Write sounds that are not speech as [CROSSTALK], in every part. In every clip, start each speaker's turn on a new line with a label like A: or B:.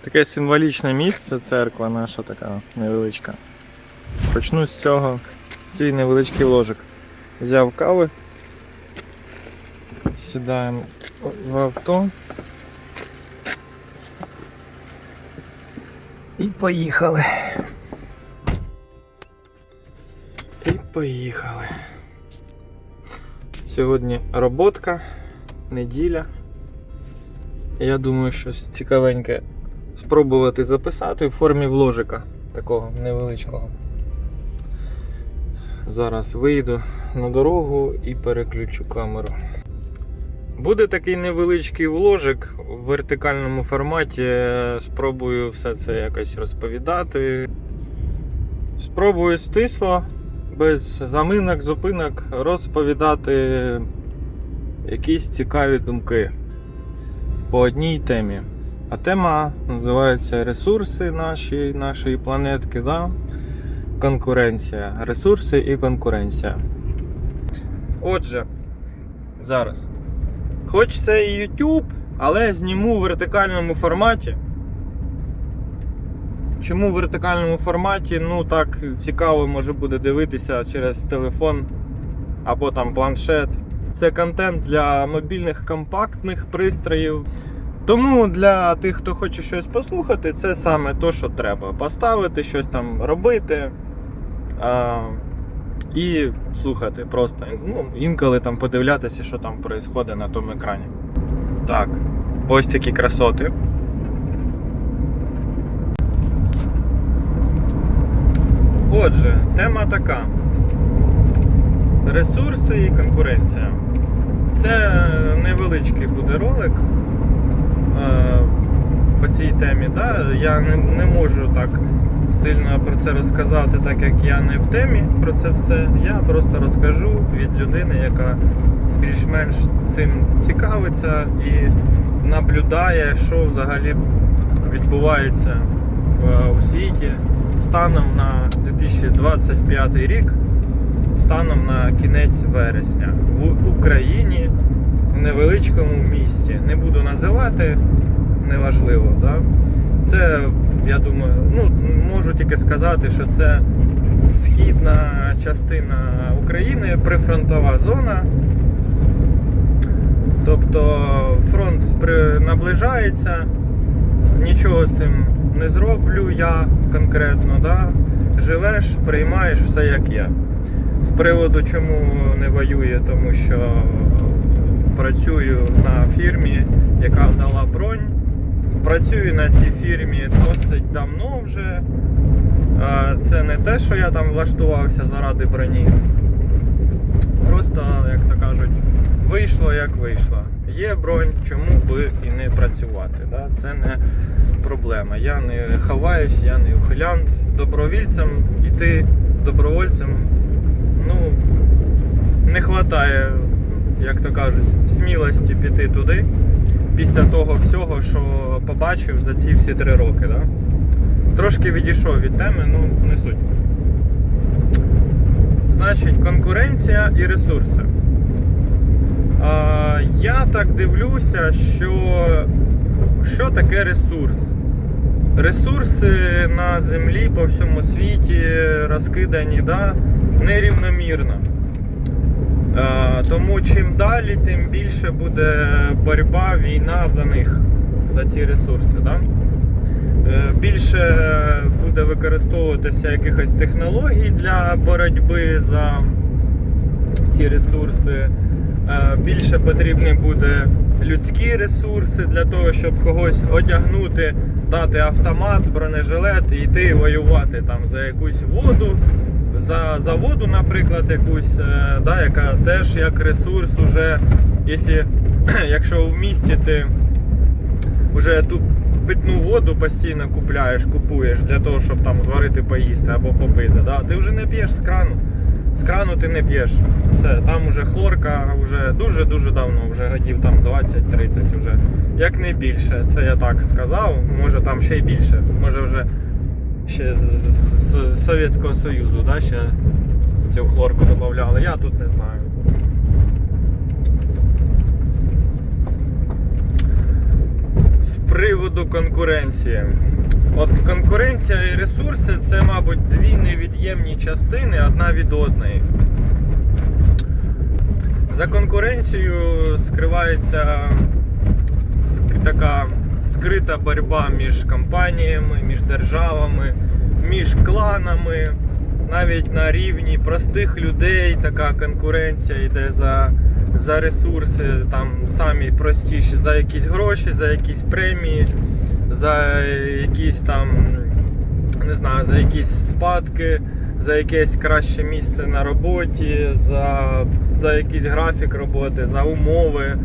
A: Таке символічне місце, церква наша така невеличка. Почну з цього. Свій невеличкий ложик. Взяв кави. Сідаємо в авто. І поїхали. І поїхали. Сьогодні роботка, неділя. Я думаю, щось цікавеньке спробувати записати в формі вложика такого невеличкого. Зараз вийду на дорогу і переключу камеру. Буде такий невеличкий вложик в вертикальному форматі. Спробую все це якось розповідати. Спробую стисло, без заминок, зупинок розповідати якісь цікаві думки по одній темі. А тема називається ресурси наші, нашої планетки, да? конкуренція. Ресурси і конкуренція. Отже, зараз. Хоч це і YouTube, але зніму в вертикальному форматі. Чому в вертикальному форматі? Ну так цікаво може буде дивитися через телефон або там планшет. Це контент для мобільних компактних пристроїв. Тому для тих, хто хоче щось послухати, це саме то, що треба. Поставити, щось там робити а, і слухати просто. Ну, інколи там подивлятися, що там відбувається на тому екрані. Так, ось такі красоти. Отже, тема така: ресурси і конкуренція. Це невеличкий буде ролик е, по цій темі. Да? Я не, не можу так сильно про це розказати, так як я не в темі про це все. Я просто розкажу від людини, яка більш-менш цим цікавиться і наблюдає, що взагалі відбувається е, у світі станом на 2025 рік, станом на кінець вересня в Україні невеличкому місті. Не буду називати, неважливо. Да? Це, я думаю, ну, можу тільки сказати, що це східна частина України, прифронтова зона. Тобто фронт наближається, нічого з цим не зроблю я конкретно. Да? Живеш, приймаєш все як є. З приводу чому не воює, тому що працюю на фірмі, яка дала бронь. Працюю на цій фірмі досить давно вже. Це не те, що я там влаштувався заради броні. Просто, як то кажуть, вийшло як вийшло. Є бронь, чому би і не працювати. Да? Це не проблема. Я не ховаюсь, я не ухилянт. Добровільцем іти добровольцем ну, не вистачає, як то кажуть, смілості піти туди після того всього, що побачив за ці всі три роки. Да? Трошки відійшов від теми, ну не суть. Значить, конкуренція і ресурси. А, я так дивлюся, що що таке ресурс? Ресурси на землі по всьому світі розкидані да, нерівномірно. Тому чим далі, тим більше буде боротьба, війна за них, за ці ресурси. Да? Е, Більше буде використовуватися якихось технологій для боротьби за ці ресурси. Е, Більше потрібні буде людські ресурси для того, щоб когось одягнути, дати автомат, бронежилет і йти воювати там за якусь воду, за, за воду, наприклад, якусь, е, да, яка теж як ресурс уже, якщо, [CLEARS THROAT] якщо в місті ти вже ту питну воду постійно купляєш, купуєш для того, щоб там зварити поїсти або попити. Да? Ти вже не п'єш з крану. З крану ти не п'єш. Все, там вже хлорка вже дуже-дуже давно, вже годів там 20-30 вже. Як не більше. Це я так сказав, може там ще й більше. Може вже ще з, Совєтського Союзу, да, ще цю хлорку додавали. Я тут не знаю. з приводу конкуренції. От конкуренція і ресурси це, мабуть, дві невід'ємні частини одна від одної. За конкуренцією скривається така скрита боротьба між компаніями, між державами, між кланами. Навіть на рівні простих людей така конкуренція йде за, за ресурси, там самі простіші, за якісь гроші, за якісь премії, за якісь там, не знаю, за якісь спадки, за якесь краще місце на роботі, за, за якийсь графік роботи, за умови.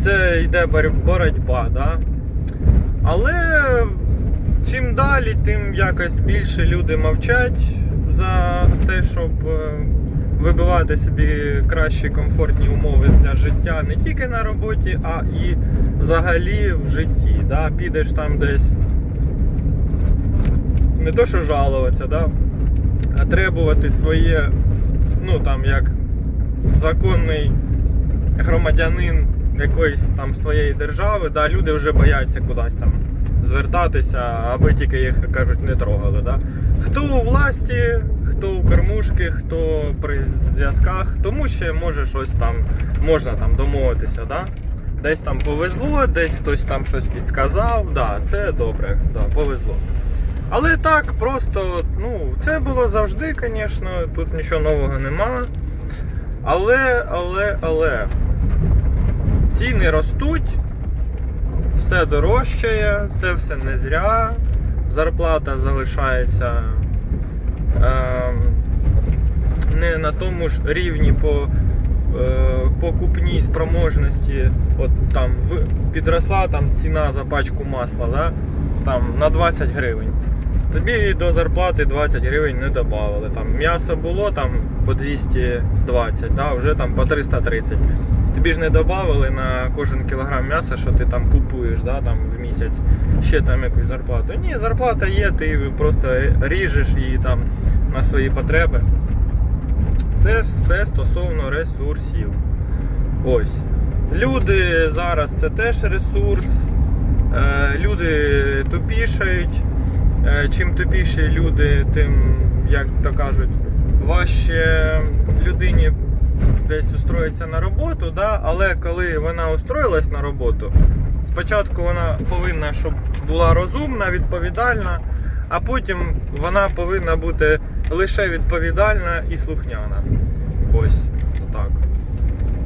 A: Це йде боротьба. Да? Але чим далі, тим якось більше люди мовчать за те, щоб е, вибивати собі кращі комфортні умови для життя не тільки на роботі, а і взагалі в житті. Да? Підеш там десь не то, що жалуватися, да? а требувати своє, ну там як законний громадянин якоїсь там своєї держави, да, люди вже бояться кудись там звертатися, аби тільки їх, кажуть, не трогали. Да? Хто у власті, хто у кормушки, хто при зв'язках, тому ще може щось там можна там домовитися. Да? Десь там повезло, десь хтось там щось підсказав. Да, це добре, да, повезло. Але так, просто, ну, це було завжди, звісно, тут нічого нового нема. Але, але, але ціни ростуть, все дорожчає, це все не зря. Зарплата залишається е, не на тому ж рівні по е, покупній спроможності. От там підросла там ціна за пачку масла, да? там на 20 гривень. Тобі до зарплати 20 гривень не додавали. М'ясо було там по 220, да, вже там по 330. Тобі ж не додавали на кожен кілограм м'яса, що ти там купуєш да, там, в місяць, ще там якусь зарплату. Ні, зарплата є, ти просто ріжеш її там на свої потреби. Це все стосовно ресурсів. Ось. Люди зараз це теж ресурс. Е, Люди тупішають. Е, Чим тупіші люди, тим, як то кажуть, важче людині десь устроїться на роботу, да? але коли вона устроїлась на роботу, спочатку вона повинна, щоб була розумна, відповідальна, а потім вона повинна бути лише відповідальна і слухняна. Ось так.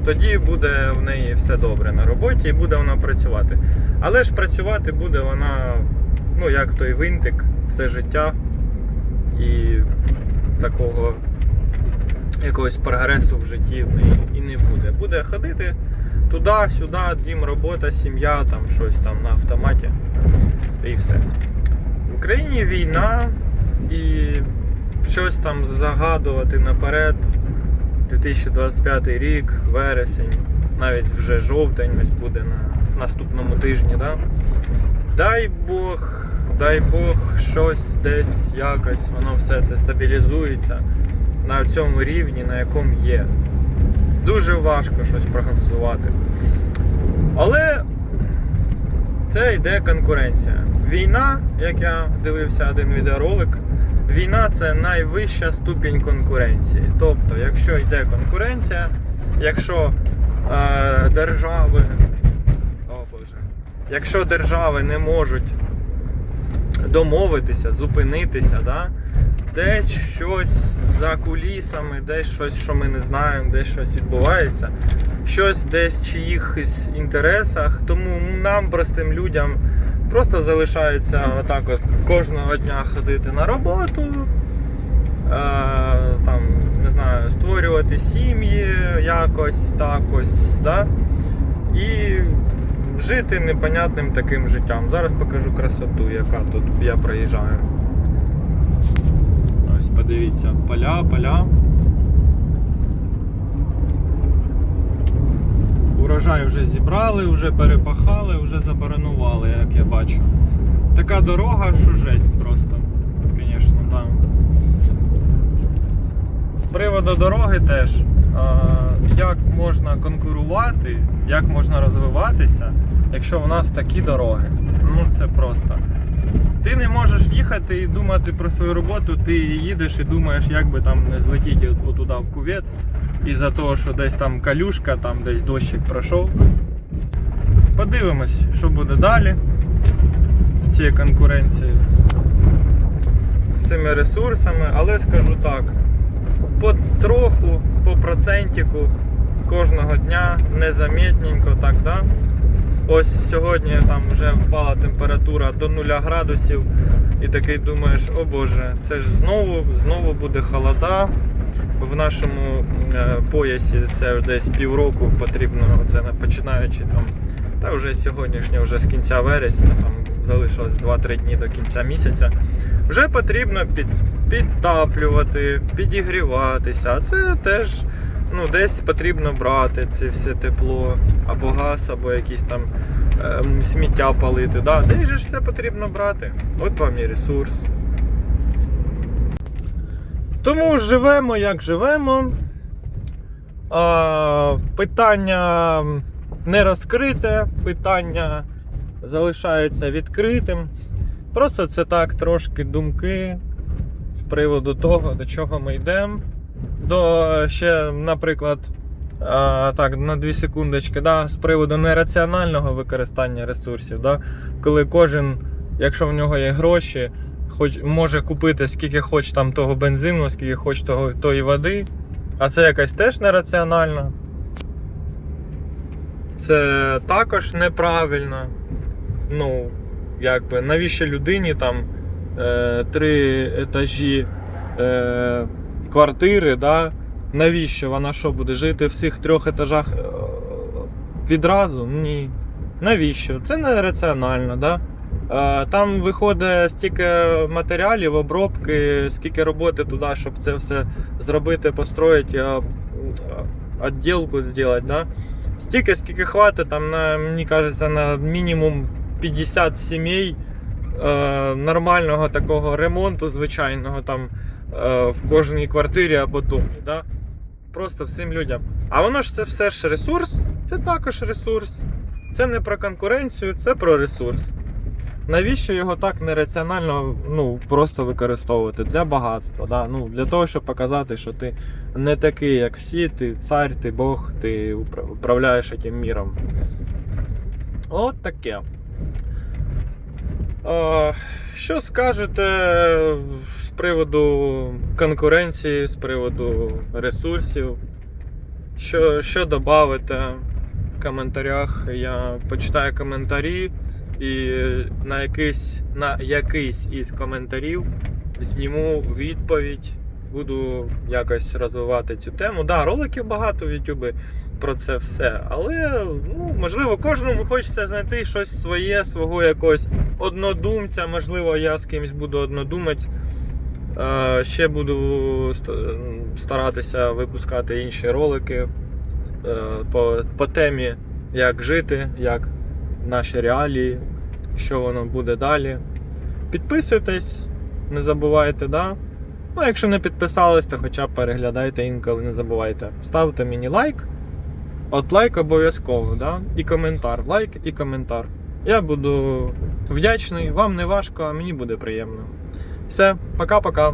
A: Тоді буде в неї все добре на роботі і буде вона працювати. Але ж працювати буде вона, ну як той винтик, все життя і такого якогось прогресу в житті і не буде. Буде ходити туди-сюди, дім, робота, сім'я, там щось там на автоматі і все. В Україні війна і щось там загадувати наперед. 2025 рік, вересень, навіть вже жовтень ось буде на наступному тижні. Да? Дай Бог, дай Бог, щось десь якось, воно все це стабілізується на цьому рівні, на якому є. Дуже важко щось прогнозувати. Але це йде конкуренція. Війна, як я дивився один відеоролик, війна це найвища ступінь конкуренції. Тобто, якщо йде конкуренція, якщо е, держави. О Боже. Якщо держави не можуть домовитися, зупинитися, да? Десь щось за кулісами, десь щось, що ми не знаємо, десь щось відбувається, щось десь в чиїхось інтересах. Тому нам, простим людям, просто залишається отак от кожного дня ходити на роботу, е, там, не знаю, створювати сім'ї якось такось. да? і жити непонятним таким життям. Зараз покажу красоту, яка тут я проїжджаю. Подивіться, поля, поля. Урожай вже зібрали, вже перепахали, вже забаранували, як я бачу. Така дорога, що жесть просто. Звісно, да. З приводу дороги теж. Як можна конкурувати, як можна розвиватися, якщо в нас такі дороги. ну це просто. Ти не можеш їхати і думати про свою роботу, ти їдеш і думаєш, як би там не злетіти туди в кувет. Із-за того, що десь там калюшка, там десь дощик пройшов. Подивимось, що буде далі з цією конкуренцією, з цими ресурсами, але скажу так, потроху, по процентику кожного дня, незамітненько, так, да? Ось сьогодні там вже впала температура до 0 градусів, і такий думаєш, о Боже, це ж знову, знову буде холода. В нашому е, поясі це десь півроку потрібно, це починаючи там, та вже з сьогоднішнього, вже з кінця вересня, там залишилось 2-3 дні до кінця місяця. Вже потрібно під, підтаплювати, підігріватися. А це теж ну, десь потрібно брати це все тепло, або газ, або якісь там ем, сміття палити. Да? Десь же ж це потрібно брати. От вам і ресурс. Тому живемо як живемо. А, питання не розкрите, питання залишається відкритим. Просто це так трошки думки з приводу того, до чого ми йдемо. До ще, наприклад, а, так, на 2 секундочки, да, з приводу нераціонального використання ресурсів. Да, коли кожен, якщо в нього є гроші, хоч може купити скільки хоч там того бензину, скільки хоч того, тої води, а це якась теж нераціонально. Це також неправильно. Ну, якби, навіщо людині там е, три етажі е, квартири, да? навіщо вона що буде жити в всіх трьох етажах е, відразу? Ні. Навіщо? Це не раціонально, да? Е, Там виходить стільки матеріалів, обробки, скільки роботи туди, щоб це все зробити, построїти, а, відділку зробити. Да? Стільки, скільки хватить, там, на, мені кажеться, на мінімум 50 сімей е, нормального такого ремонту, звичайного там е, в кожній квартирі або домі. Да? Просто всім людям. А воно ж це все ж ресурс, це також ресурс. Це не про конкуренцію, це про ресурс. Навіщо його так нераціонально ну, просто використовувати для багатства? Да? Ну, для того, щоб показати, що ти не такий, як всі, ти цар, ти Бог, ти управляєш цим міром. От таке. Що скажете з приводу конкуренції, з приводу ресурсів? Що, що додавите в коментарях? Я почитаю коментарі і на якийсь, на якийсь із коментарів зніму відповідь. Буду якось розвивати цю тему. Да, роликів багато в YouTube про це все. Але ну, можливо, кожному хочеться знайти щось своє, свого якогось однодумця. Можливо, я з кимось буду однодумець. Е, Ще буду старатися випускати інші ролики е, по, по темі, як жити, як наші реалії, що воно буде далі. Підписуйтесь, не забувайте, да? Ну, якщо не підписались, то хоча б переглядайте інколи, не забувайте. Ставте мені лайк. От лайк обов'язково, да? І коментар. Лайк і коментар. Я буду вдячний, вам не важко, а мені буде приємно. Все, пока-пока.